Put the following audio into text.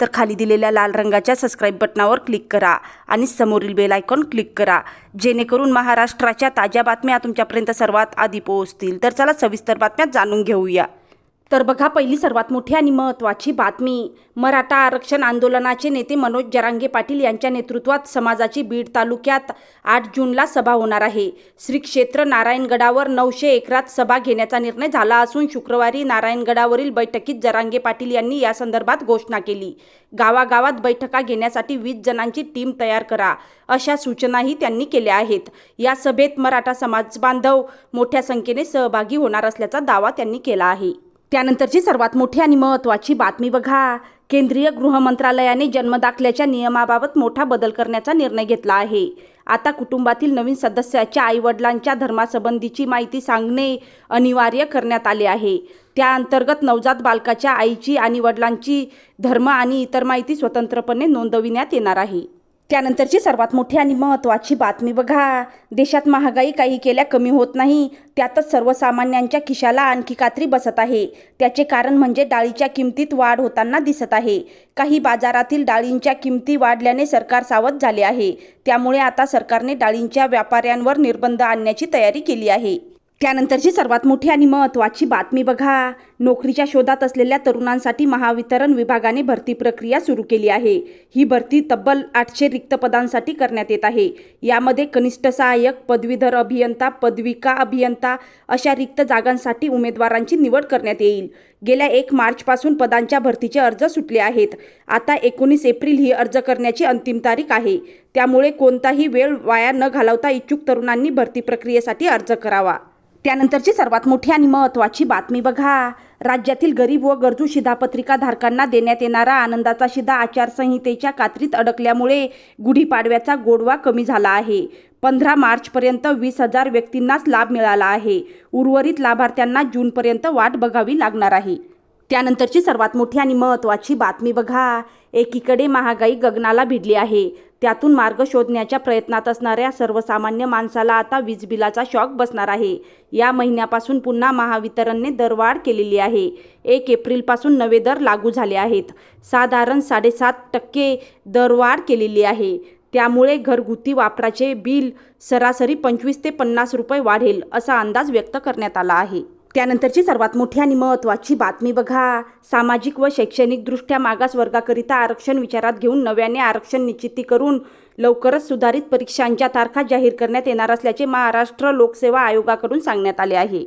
तर खाली दिलेल्या लाल रंगाच्या सबस्क्राईब बटनावर क्लिक करा आणि समोरील बेल आयकॉन क्लिक करा. जेणेकरून महाराष्ट्राच्या ताज्या बातम्या तुमच्यापर्यंत सर्वात आधी पोहोचतील. तर चला सविस्तर बातम्या जाणून घेऊया. तर बघा पहिली सर्वात मोठी आणि महत्त्वाची बातमी. मराठा आरक्षण आंदोलनाचे नेते मनोज जरांगे पाटील यांच्या नेतृत्वात समाजाची बीड तालुक्यात आठ जूनला सभा होणार आहे. श्री क्षेत्र नारायणगडावर नऊशे एकरात सभा घेण्याचा निर्णय झाला असून शुक्रवारी नारायणगडावरील बैठकीत जरांगे पाटील यांनी या संदर्भात घोषणा केली. गावागावात बैठका घेण्यासाठी वीस जणांची टीम तयार करा अशा सूचनाही त्यांनी केल्या आहेत. या सभेत मराठा समाज बांधव मोठ्या संख्येने सहभागी होणार असल्याचा दावा त्यांनी केला आहे. त्यानंतरची सर्वात मोठी आणि महत्त्वाची बातमी बघा. केंद्रीय गृह मंत्रालयाने जन्मदाखल्याच्या नियमाबाबत मोठा बदल करण्याचा निर्णय घेतला आहे. आता कुटुंबातील नवीन सदस्याच्या आईवडिलांच्या धर्मासंबंधीची माहिती सांगणे अनिवार्य करण्यात आले आहे. त्या अंतर्गत नवजात बालकाच्या आईची आणि वडिलांची धर्म आणि इतर माहिती स्वतंत्रपणे नोंदविण्यात येणार आहे. त्यानंतरची सर्वात मोठी आणि महत्त्वाची बातमी बघा. देशात महागाई काही केल्या कमी होत नाही. त्यातच सर्वसामान्यांच्या खिशाला आणखी कात्री बसत आहे. त्याचे कारण म्हणजे डाळीच्या किमतीत वाढ होताना दिसत आहे. काही बाजारातील डाळींच्या किमती वाढल्याने सरकार सावध झाले आहे. त्यामुळे आता सरकारने डाळींच्या व्यापाऱ्यांवर निर्बंध आणण्याची तयारी केली आहे. त्यानंतरची सर्वात मोठी आणि महत्त्वाची बातमी बघा. नोकरीच्या शोधात असलेल्या तरुणांसाठी महावितरण विभागाने भरती प्रक्रिया सुरू केली आहे. ही भरती तब्बल आठशे रिक्त पदांसाठी करण्यात येत आहे. यामध्ये कनिष्ठ सहाय्यक पदवीधर अभियंता पदविका अभियंता अशा रिक्त जागांसाठी उमेदवारांची निवड करण्यात येईल. गेल्या एक मार्चपासून पदांच्या भरतीचे अर्ज सुटले आहेत. आता एकोणीस एप्रिल ही अर्ज करण्याची अंतिम तारीख आहे. त्यामुळे कोणताही वेळ वाया न घालवता इच्छुक तरुणांनी भरती प्रक्रियेसाठी अर्ज करावा. त्यानंतरची सर्वात मोठी आणि महत्त्वाची बातमी बघा. राज्यातील गरीब व गरजू शिधापत्रिकाधारकांना देण्यात येणारा आनंदाचा शिधा आचारसंहितेच्या कात्रीत अडकल्यामुळे गुढीपाडव्याचा गोडवा कमी झाला आहे. पंधरा मार्चपर्यंत वीस हजार व्यक्तींनाच लाभ मिळाला आहे. उर्वरित लाभार्थ्यांना जूनपर्यंत वाट बघावी लागणार आहे. त्यानंतरची सर्वात मोठी आणि महत्त्वाची बातमी बघा. एकीकडे महागाई गगनाला भिडली आहे. त्यातून मार्ग शोधण्याच्या प्रयत्नात असणाऱ्या सर्वसामान्य माणसाला आता वीज बिलाचा शॉक बसणार आहे. या महिन्यापासून पुन्हा महावितरणने दरवाढ केलेली आहे. एक एप्रिलपासून नवे दर लागू झाले आहेत. साधारण साडेसात टक्के दरवाढ केलेली आहे. त्यामुळे घरगुती वापराचे बिल सरासरी पंचवीस ते पन्नास रुपये वाढेल असा अंदाज व्यक्त करण्यात आला आहे. त्यानंतरची सर्वात मोठी आणि महत्त्वाची बातमी बघा. सामाजिक व शैक्षणिकदृष्ट्या मागास वर्गाकरिता आरक्षण विचारात घेऊन नव्याने आरक्षण निश्चिती करून लवकरच सुधारित परीक्षांच्या तारखा जाहीर करण्यात येणार असल्याचे महाराष्ट्र लोकसेवा आयोगाकडून सांगण्यात आले आहे.